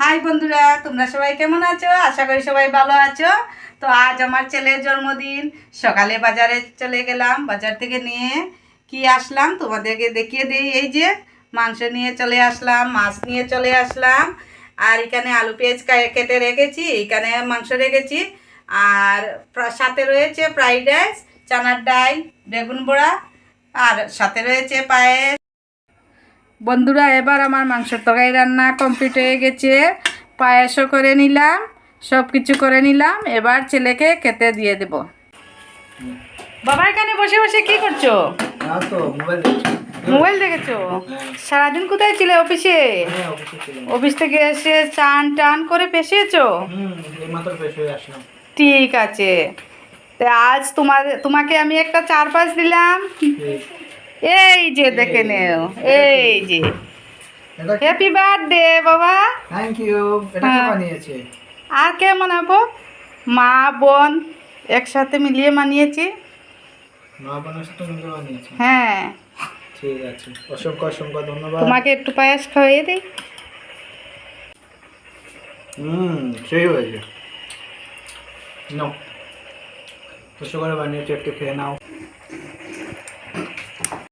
High বন্ধুরা, তোমরা সবাই কেমন আছো? আশা করি সবাই ভালো আছো। তো আজ আমার ছেলের জন্মদিন। সকালে বাজারে চলে গেলাম, বাজার থেকে নিয়ে কি আসলাম তোমাদেরকে দেখিয়ে দিই। এই যে মাংস নিয়ে চলে আসলাম, মাছ নিয়ে চলে আসলাম। আর এখানে আলু পেঁয়াজ কেটে রেখেছি, এখানে মাংস রেখেছি। আর সাথে রয়েছে ফ্রাইড রাইস, চানার ডাল, বেগুন বড়া, আর সাথে রয়েছে পায়েস। বন্ধুরা এবার আমার মাংসের তরকারি রান্না কমপ্লিট হয়ে গেছে। পায়েসও করে নিলাম সব কিছু করে নিলাম। এবার ছেলেকে খেতে দিয়ে দেব। বাবা এখানে বসে বসে কি করছ? মোবাইল দেখেছ। সারাদিন কোথায় ছিলে অফিসে? হ্যাঁ অফিস থেকে এসে চান টান করে পেশিয়েছো? ঠিক আছে। তা আজ তোমার তোমাকে আমি একটা চার পাঁচ দিলাম। এই যে দেখে নেও এই যে হ্যাপি বার্থডে বাবা। থ্যাংক ইউ এটা কে। বানিয়েছে? আর কে মানাবো মা বোন একসাথে মিলিয়ে মানিয়েছি মা বোনের সাথে মিলে বানিয়েছে? হ্যাঁ। ঠিক আছে। অসংখ্য অসংখ্য ধন্যবাদ। তোমাকে একটু পায়েস খাইয়ে দিই। হুম সেই হয়েছে। নাও কষ্ট করে বানিয়েছে একটু খেয়ে নাও।